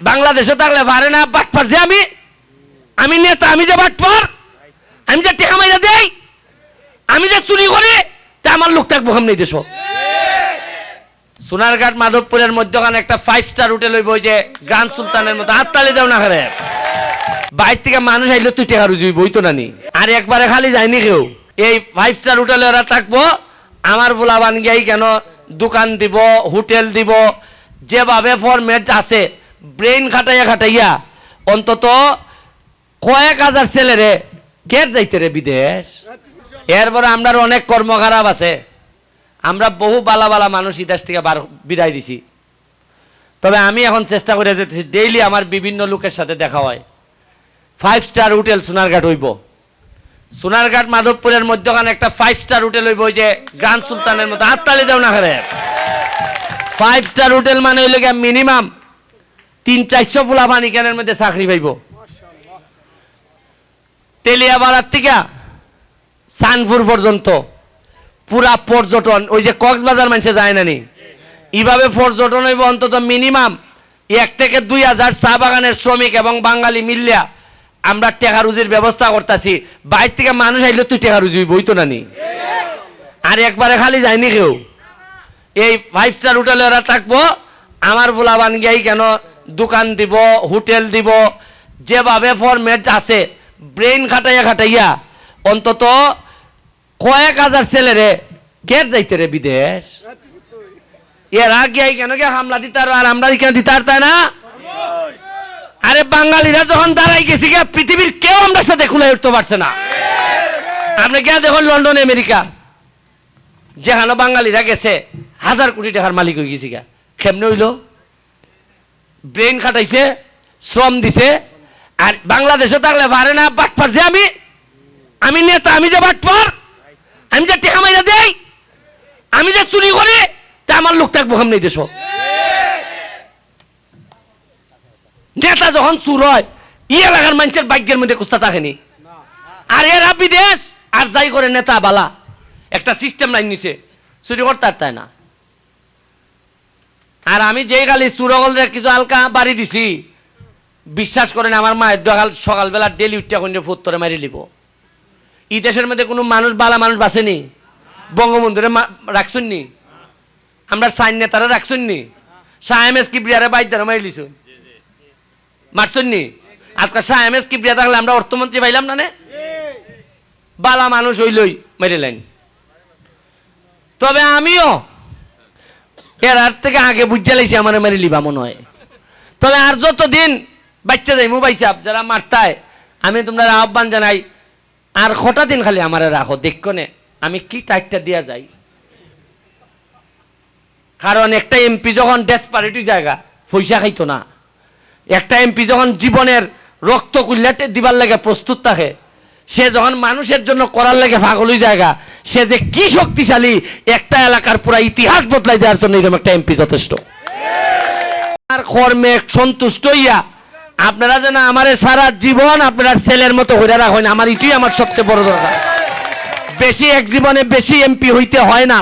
বাংলাদেশে থাকলে পারে না, বাটপার যে আমি আমি নেতা, আমি যে বাটপার, আমি যে টেকা মাইরা দেই, আমি যে চুরি করি, তা আমার লোক থাকব সামনে দেশ। সোনারঘাট মাধবপুরের মধ্যখানে একটা ফাইভ স্টার হোটেল হইব যে গ্রান্ড সুলতানের মতো। হাততালি দেও না হারে। বাইর থেকে মানুষ আইলে তুই টেকা রুজি বই তো নানি। আর একবারে খালি যায়নি কেউ। এই ফাইভ স্টার হোটেলে ওরা থাকব, আমার ভোলাবান গিয়াই কেন দোকান দিব, হোটেল দিব, যেভাবে ফরম্যাট আছে ব্রেন খাটাইয়া খাটাইয়া অন্তত কয়েক হাজার ছেলেরে কেট যাইতে রে বিদেশ। এরপরে আমরা অনেক কর্ম খারাপ আছে। আমরা বহু বালা বালা মানুষ এই দেশ থেকে বার বিদায় দিছি। তবে আমি এখন চেষ্টা করে যেতেছি ডেইলি আমার বিভিন্ন লোকের সাথে দেখা হয়। ফাইভ স্টার হোটেল সোনারঘাট হইব। সোনারঘাট মাধবপুরের মধ্যখানে একটা ফাইভ স্টার হোটেল হইব যে গ্রান্ড সুলতানের মতো। হাততালি দেও না হারে ফাইভ স্টার হোটেল মানে হইলে মিনিমাম তিন চারশো ফুলা পানি ক্যানের মধ্যে চাকরি পাইব। তেলিয়াবাড়ার থেকে সানপুর পর্যন্ত। পুরা পর্যটন, ওই যে কক্সবাজার মানুষে যায় না নি? এইভাবে পর্যটন হইব অন্তত মিনিমাম এক থেকে দুই হাজার চা বাগানের শ্রমিক এবং বাঙালি মিলিয়া আমরা টেকা রুজির ব্যবস্থা করতেছি। বাইর থেকে মানুষ আইলে তুই টেকা রুজি বই তো নানি আর একবারে খালি যায়নি কেউ? এই ফাইভ স্টার হোটেলে ওরা থাকব, আমার ভোলাবান গিয়াই কেন দোকান দিব, হোটেল দিব, যেভাবে ফরম্যাট আছে ব্রেন খাটাইয়া খাটাইয়া, অন্তত কয়েক হাজার ছেলেরে কেট যাইতে রে বিদেশ। এরা গিয়াই কেন কে হামলা দিতার আর আমরা কেন দিতার তাই না? আরে বাঙালিরা যখন দাঁড়াই গেছি গিয়া পৃথিবীর কেউ আমরা সাথে খুলে উঠতে পারছে না। আপনি গিয়া দেখুন লন্ডন, আমেরিকা। যেখানে বাঙালিরা গেছে, হাজার কোটি টাকার মালিক হয়ে গেছি গা। কেমনে হইল? ব্রেন খাটাইছে, শ্রম দিছে, আর বাংলাদেশে থাকলে পারে না বাটপার যে আমি আমি নেতা, আমি যে বাটপার আমি যে টেকা মাইরা দেই, আমি যে চুরি করি, তা আমার লোক থাকব সামনে দেশ। নেতা যখন চুর হয় ই এলাকার মানুষের ভাগ্যের মধ্যে কুস্তা থাকেনি। আর এরা বিদেশ, আর যাই করে নেতা বালা, একটা সিস্টেম লাইন নিছে। চুরি করতে আর তাই না। আর আমি যেই গালি চুরগলের কিছু হালকা বাড়ি দিছি, বিশ্বাস করেন আমার মায়ের দোকাল সকালবেলা ডেলি উঠতে এখন ফুত্তরে মারি লিব। এই দেশের মধ্যে কোনো মানুষ, বালা মানুষ বাঁচেনি? বঙ্গবন্ধুরে মা- রাখছুন নি? আমরা সাইন নেতারা রাখছুন নি? শাহ এম এস কিবরিয়ারে বাইদারে মারি লিছুন মারছুন নি? আজকে এস কিবরিয়া থাকলে আমরা অর্থমন্ত্রী পাইলাম না বালা মানুষ হইলই মেরে লাইন তবে আমিও এর থেকে আগে লাইছি আমার মেরে লিবা মনে হয়। তবে আর যতদিন বাচ্চা যাই যারা আমি তোমরা আহ্বান জানাই, আর কটা দিন খালি আমারে রাখো দেখনে আমি কি টাইটটা দিয়া যাই। কারণ একটা এমপি যখন ডেসপারিটি জায়গা, পয়সা খাইতো না। একটা এমপি যখন জীবনের রক্ত কুল্লাটে দিবার লাগে প্রস্তুত থাকে সে যখন মানুষের জন্য করার লাগে পাগলই জায়গা সে যে কি শক্তিশালী, একটা এলাকার পুরা ইতিহাস বদলাই দেওয়ার জন্য এরকম একটা এমপি যথেষ্ট। আর কর্মে সন্তুষ্ট হইয়া, আপনারা যেন আমার সারা জীবন আপনার ছেলের মতো হইয়া রাখেন আমার এটাই আমার সবচেয়ে বড় দরকার। বেশি এক জীবনে বেশি এমপি হইতে হয় না।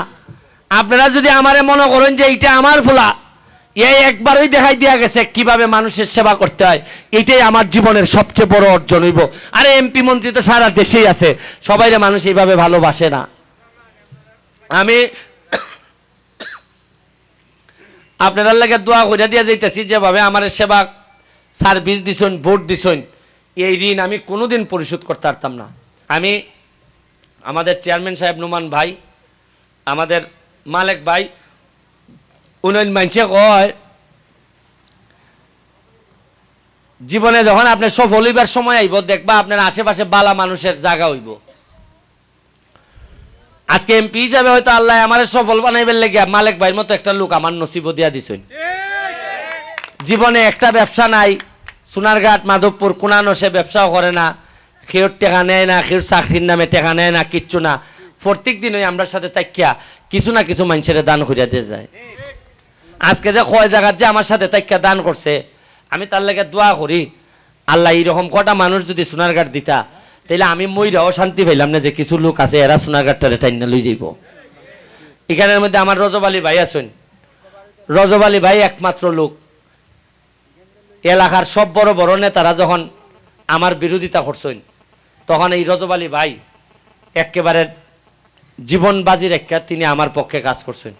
আপনারা যদি আমারে মনে করেন যে এইটা আমার ফোলা এই একবারই দেখাই দিয়া গেছে কীভাবে মানুষের সেবা করতে হয়। এটাই আমার জীবনের সবচেয়ে বড় অর্জন হইব। আরে এমপি মন্ত্রী তো সারা দেশেই আছে। সবাইরে মানুষ এইভাবে ভালোবাসে না। আমি আপনার লাগে দোয়া করে দিয়া যাইতেছি, যেভাবে আমার সেবা সার্ভিস দিছেন, ভোট দিছেন, এই ঋণ আমি কোনোদিন পরিশোধ করতে পারতাম না। আমি আমাদের চেয়ারম্যান সাহেব নুমান ভাই, আমাদের মালেক ভাই উন্নয়ন কয়, জীবনে যখন আপনি সফল হইবার সময় আইব, দেখবা আপনার আশেপাশে বালা মানুষের জায়গা হইব। আজকে এমপি হিসাবে হয়তো আল্লাহ আমার সফল বানাইবার লেগে মালেক ভাইয়ের মতো একটা লোক আমার নসিব দিয়া দিছেন। জীবনে একটা ব্যবসা নাই, সোনারঘাট, মাধবপুর, কোনানো সে ব্যবসাও করে না কেউর টেকা নেয় না কেউর চাকরির নামে টেকা নেয় না, কিচ্ছু না। প্রত্যেক দিন ওই আমরার সাথে তাকিয়া কিছু না কিছু মানুষের দান করিয়া দিয়ে যায়। আজকে যে কয় জায়গার যে আমার সাথে তাকিয়া দান করছে, আমি তার লাগে দোয়া করি, আল্লাহ এইরকম কটা মানুষ যদি সোনারঘাট দিতা, তাইলে আমি মইরাও শান্তি পাইলাম না যে কিছু লোক আছে, এরা সোনারঘাটটারে টাইনা লই যাইব। এখানের মধ্যে আমার রজব আলী ভাই আছেন। রজব আলী ভাই একমাত্র লোক। এলাকার সব বড় বড় নেতারা যখন আমার বিরোধিতা করছেন, তখন এই রজব আলী ভাই একেবারে জীবন বাজি রেখা তিনি আমার পক্ষে কাজ করছেন।